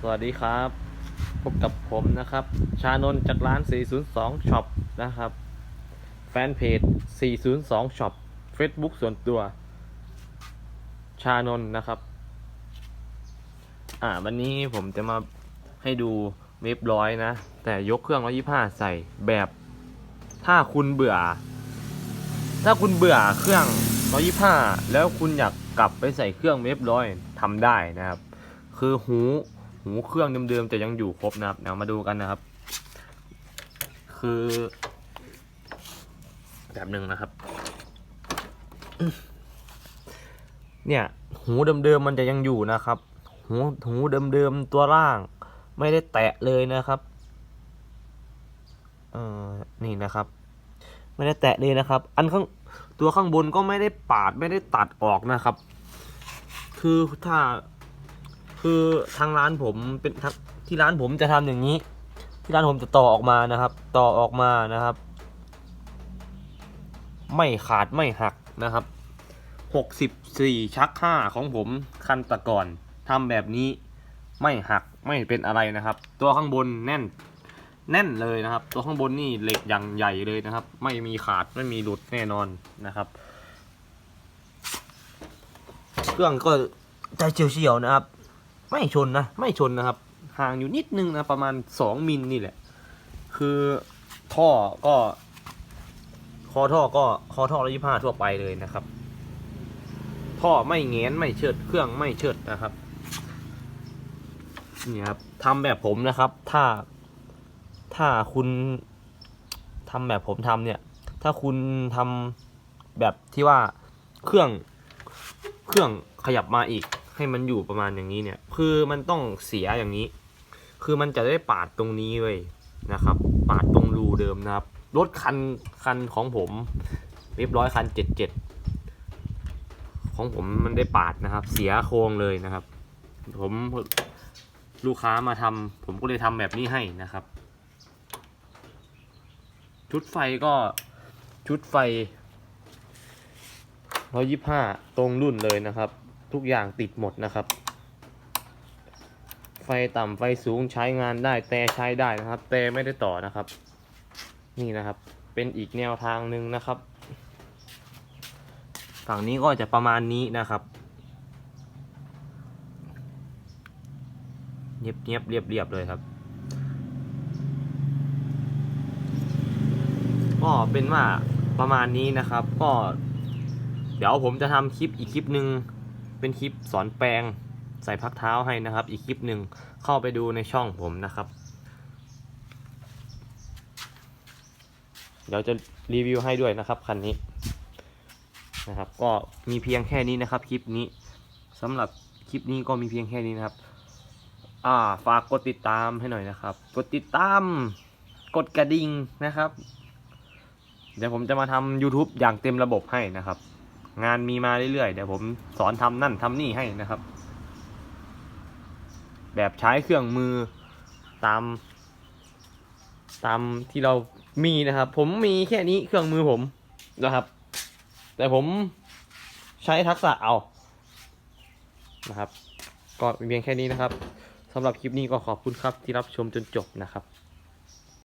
สวัสดีครับ พบกับผมนะครับ ชานนจากร้าน 402 Shop นะครับ แฟนเพจ 402 Shop Facebook ส่วนตัว ชานนนะครับ อ่า วันนี้ผมจะมาให้ดูเว็บร้อยนะ แต่ยกเครื่อง 125 ใส่แบบถ้าคุณเบื่อ ถ้าคุณเบื่อเครื่อง 125 แล้วคุณอยากกลับไปใส่เครื่องเว็บร้อยทำได้นะครับ คือหูหูเครื่องเดิมๆจะยังอยู่ครบนะครับเดี๋ยวมาดูกันนะครับ คือแบบหนึ่งนะครับ เนี่ย หูเดิมๆมันจะยังอยู่นะครับ หูหูเดิมๆตัวล่าง ไม่ได้แตะเลยนะครับเออนี่นะครับ ไม่ได้แตะเลยนะครับ อันข้างตัวข้างบนก็ไม่ได้ปาดไม่ได้ตัดออกนะครับ คือถ้า คือทางร้านผมเป็นที่ร้านผมจะทำอย่างนี้ ที่ร้านผมจะต่อออกมานะครับ ต่อออกมานะครับ ไม่ขาดไม่หักนะครับหกสิบสี่ชักห้าของผมคันตะก่อนทำแบบนี้ไม่หักไม่เป็นอะไรนะครับ ตัวข้างบนแน่นแน่นเลยนะครับ ตัวข้างบนนี่เหล็กอย่างใหญ่เลยนะครับ ไม่มีขาดไม่มีหลุดแน่นอนนะครับ เครื่องก็ใจเฉียวๆนะครับ ไม่ชนนะ ไม่ชนนะครับ ห่างอยู่นิดนึงนะ ประมาณสองมิลนี่แหละ คือท่อก็ คอท่อก็คอท่อร้อยยี่ห้าทั่วไปเลยนะครับ ท่อไม่เง้นไม่เชิดเครื่องไม่เชิดนะครับนี่ครับทำแบบผมนะครับ ถ้าถ้าคุณทำแบบผมทำเนี่ย ถ้าคุณทำแบบที่ว่าเครื่องเครื่องขยับมาอีก ให้มันอยู่ประมาณอย่างนี้เนี่ย คือมันต้องเสียอย่างนี้ คือมันจะได้ปาดตรงนี้เว้ยนะครับ ปาดตรงรูเดิมนะครับ รถคันคันของผม เรียบร้อยคันเจ็ดเจ็ดของผมมันได้ปาดนะครับ เสียโครงเลยนะครับ ผมลูกค้ามาทำผมก็เลยทำแบบนี้ให้นะครับ ชุดไฟก็ชุดไฟร้อยยี่ห้าตรงรุ่นเลยนะครับ ทุกอย่างติดหมดนะครับ ไฟต่ำไฟสูงใช้งานได้แต่ใช้ได้นะครับ แต่ไม่ได้ต่อนะครับ นี่นะครับ เป็นอีกแนวทางหนึ่งนะครับ ฝั่งนี้ก็จะประมาณนี้นะครับเนียบเนียบเรียบเรียบเลยครับ ก็เป็นว่าประมาณนี้นะครับ ก็ เดี๋ยวผมจะทำคลิปอีกคลิปหนึ่ง เป็นคลิปสอนแปลงใส่พักเท้าให้นะครับ อีกคลิปหนึ่งเข้าไปดูในช่องผมนะครับ เดี๋ยวจะรีวิวให้ด้วยนะครับคันนี้นะครับ ก็มีเพียงแค่นี้นะครับคลิปนี้สำหรับคลิปนี้ก็มีเพียงแค่นี้นะครับ่าฝากกดติดตามให้หน่อยนะครับ กดติดตาม กดกระดิ่งนะครับ เดี๋ยวผมจะมาทำ YouTube อย่างเต็มระบบให้นะครับ งานมีมาเรื่อยๆ เดี๋ยวผมสอนทำนั่นทำนี่ให้นะครับ แบบใช้เครื่องมือตาม ตามที่เรามีนะครับ ผมมีแค่นี้เครื่องมือผมนะครับ แต่ผมใช้ทักษะเอานะครับ ก็เพียงแค่นี้นะครับสำหรับคลิปนี้ก็ขอบคุณครับที่รับชมจนจบนะครับ